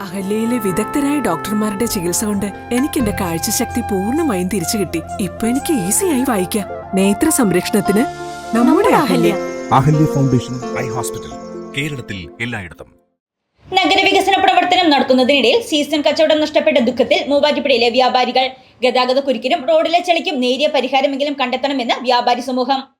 അഹല്യയിലെ വിദഗ്ധരായ ഡോക്ടർമാരുടെ ചികിത്സ കൊണ്ട് എനിക്ക് എന്റെ കാഴ്ചശക്തി പൂർണമായും തിരിച്ചു കിട്ടി. ഇപ്പൊ എനിക്ക് ഈസിയായി വായിക്കാം. നേത്ര സംരക്ഷണത്തിന് നമ്മുടെ Ahalya. Ahalya. Foundation eye hospital കേരളത്തിൽ എല്ലായിടത്തും. നഗരവികസന പ്രവർത്തനം നടത്തുന്നതിനിടയിൽ സീസൺ കച്ചവടം നഷ്ടപ്പെട്ട ദുഃഖത്തിൽ മൂവാറ്റുപുഴയിലെ വ്യാപാരികൾ ഗതാഗത കുരുക്കിനും റോഡിലെ ചെളിക്കും നേരിയ പരിഹാരമെങ്കിലും കണ്ടെത്തണമെന്ന് വ്യാപാരി സമൂഹം.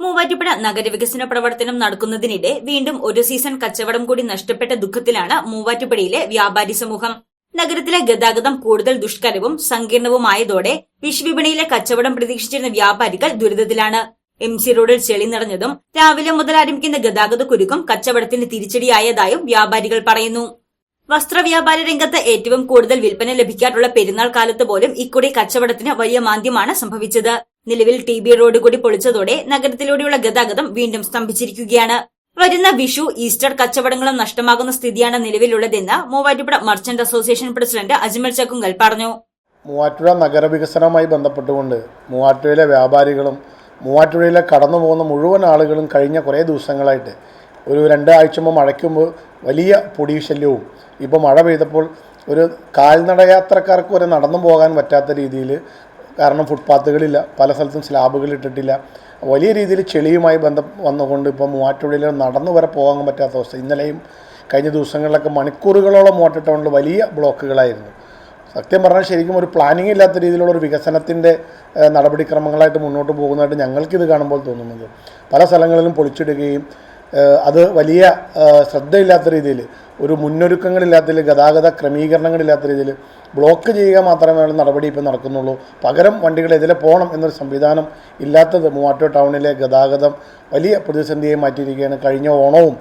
മൂവാറ്റുപുഴ നഗരവികസന പ്രവർത്തനം നടക്കുന്നതിനിടെ വീണ്ടും ഒരു സീസൺ കച്ചവടം കൂടി നഷ്ടപ്പെട്ട ദുഃഖത്തിലാണ് മൂവാറ്റുപുഴയിലെ വ്യാപാരി സമൂഹം. നഗരത്തിലെ ഗതാഗതം കൂടുതൽ ദുഷ്കരവും സങ്കീർണവുമായതോടെ വിശ്വവിപണിയിലെ കച്ചവടം പ്രതീക്ഷിച്ചിരുന്ന വ്യാപാരികൾ ദുരിതത്തിലാണ്. എം സി റോഡിൽ ചെളി നിറഞ്ഞതും രാവിലെ മുതൽ ആരംഭിക്കുന്ന ഗതാഗത കുരുക്കും കച്ചവടത്തിന് തിരിച്ചടിയായതായും വ്യാപാരികൾ പറയുന്നു. വസ്ത്രവ്യാപാര രംഗത്ത് ഏറ്റവും കൂടുതൽ വിൽപ്പന ലഭിക്കാറുള്ള പെരുന്നാൾ കാലത്ത് പോലും ഇക്കുറി കച്ചവടത്തിന് വലിയ മാന്ദ്യമാണ് സംഭവിച്ചത്. നിലവിൽ ടി ബി റോഡ് കൂടി പൊളിച്ചതോടെ നഗരത്തിലൂടെയുള്ള ഗതാഗതം വീണ്ടും സ്തംഭിച്ചിരിക്കുകയാണ്. വരുന്ന വിഷു ഈസ്റ്റർ കച്ചവടങ്ങളും നഷ്ടമാകുന്ന സ്ഥിതിയാണ് നിലവിലുള്ളതെന്ന് Muvattupuzha merchant association president Ajmal Chakkunkal പറഞ്ഞു. മൂവാറ്റുപുഴ നഗരവികസനവുമായി ബന്ധപ്പെട്ടുകൊണ്ട് മൂവാറ്റുപുഴയിലെ വ്യാപാരികളും മൂവാറ്റുപുഴയിലെ കടന്നു പോകുന്ന മുഴുവൻ ആളുകളും കഴിഞ്ഞ കുറേ ദിവസങ്ങളായിട്ട് ഒരു രണ്ടാഴ്ച മുമ്പ് മഴയ്ക്കുമ്പോൾ വലിയ പൊടി ശല്യവും ഇപ്പോൾ മഴ പെയ്തപ്പോൾ ഒരു കാൽനട യാത്രക്കാർക്ക് വരെ നടന്നു പോകാൻ പറ്റാത്ത രീതിയിൽ കാരണം ഫുട്പാത്തുകളില്ല പല സ്ഥലത്തും സ്ലാബുകൾ ഇട്ടിട്ടില്ല. വലിയ രീതിയിൽ ചെളിയുമായി ബന്ധം വന്നുകൊണ്ട് ഇപ്പോൾ മൂവാറ്റുപുഴയിൽ നടന്നു വരെ പോകാൻ പറ്റാത്ത അവസ്ഥ. ഇന്നലെയും കഴിഞ്ഞ ദിവസങ്ങളിലൊക്കെ മണിക്കൂറുകളോളം മൂവാറ്റുടൗണിൽ വലിയ ബ്ലോക്കുകളായിരുന്നു. സത്യം പറഞ്ഞാൽ ശരിക്കും ഒരു പ്ലാനിങ് ഇല്ലാത്ത രീതിയിലുള്ള ഒരു വികസനത്തിന്റെ നടപടിക്രമങ്ങളായിട്ട് മുന്നോട്ട് പോകുന്നതായിട്ട് ഞങ്ങൾക്കിത് കാണുമ്പോൾ തോന്നുന്നത്. പല സ്ഥലങ്ങളിലും പൊളിച്ചിടുകയും അത് വലിയ ശ്രദ്ധയില്ലാത്ത രീതിയിൽ ഒരു മുന്നൊരുക്കങ്ങളില്ലാത്തതിൽ ഗതാഗത ക്രമീകരണങ്ങളില്ലാത്ത രീതിയിൽ ബ്ലോക്ക് ചെയ്യുക മാത്രമേ നടപടി ഇപ്പോൾ നടക്കുന്നുള്ളൂ. പകരം വണ്ടികൾ ഇതിലെ പോകണം എന്നൊരു സംവിധാനം ഇല്ലാത്തത് മൂവാറ്റൂർ ടൗണിലെ ഗതാഗതം വലിയ പ്രതിസന്ധിയെ മാറ്റിയിരിക്കുകയാണ്. കഴിഞ്ഞ ഓണവും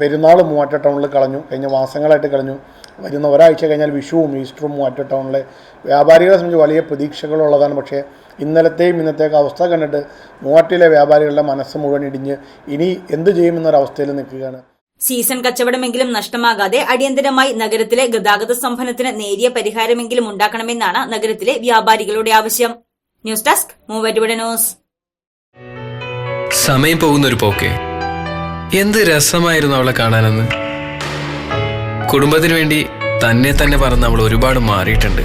പെരുന്നാളും മൂവാറ്റൂർ ടൗണിൽ കളഞ്ഞു. കഴിഞ്ഞ മാസങ്ങളായിട്ട് കളഞ്ഞു. വരുന്ന ഒരാഴ്ച കഴിഞ്ഞാൽ വിഷുവും ഈസ്റ്ററും മറ്റു ടൗണിലെ വ്യാപാരികളെ സംബന്ധിച്ച് വലിയ പ്രതീക്ഷകളുള്ളതാണ്. പക്ഷേ ഇന്നലത്തെയും ഇന്നത്തെയൊക്കെ അവസ്ഥ കണ്ടിട്ട് മൂവാറ്റിലെ വ്യാപാരികളുടെ മനസ്സ് മുഴുവൻ ഇടിഞ്ഞ് ഇനി എന്ത് ചെയ്യുമെന്നൊരവസ്ഥയിൽ നിൽക്കുകയാണ്. സീസൺ കച്ചവടമെങ്കിലും നഷ്ടമാകാതെ അടിയന്തരമായി നഗരത്തിലെ ഗതാഗത സ്തംഭനത്തിന് നേരിയ പരിഹാരമെങ്കിലും ഉണ്ടാക്കണമെന്നാണ് നഗരത്തിലെ വ്യാപാരികളുടെ ആവശ്യം. News desk Muvattupuzha news. സമയം പോകുന്ന ഒരു പോക്കെ. എന്ത് രസമായിരുന്നു അവളെ കാണാനെന്ന്. കുടുംബത്തിന് വേണ്ടി തന്നെ തന്നെ പറഞ്ഞ് അവൾ ഒരുപാട് മാറിയിട്ടുണ്ട്.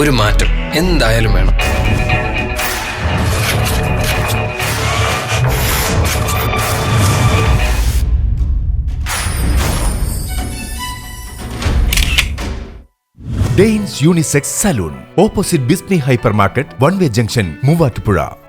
ഒരു മാറ്റം എന്തായാലും വേണം. Dains unisex salon. Opposite ബിസ്നി hypermarket one way junction Muvattupuzha.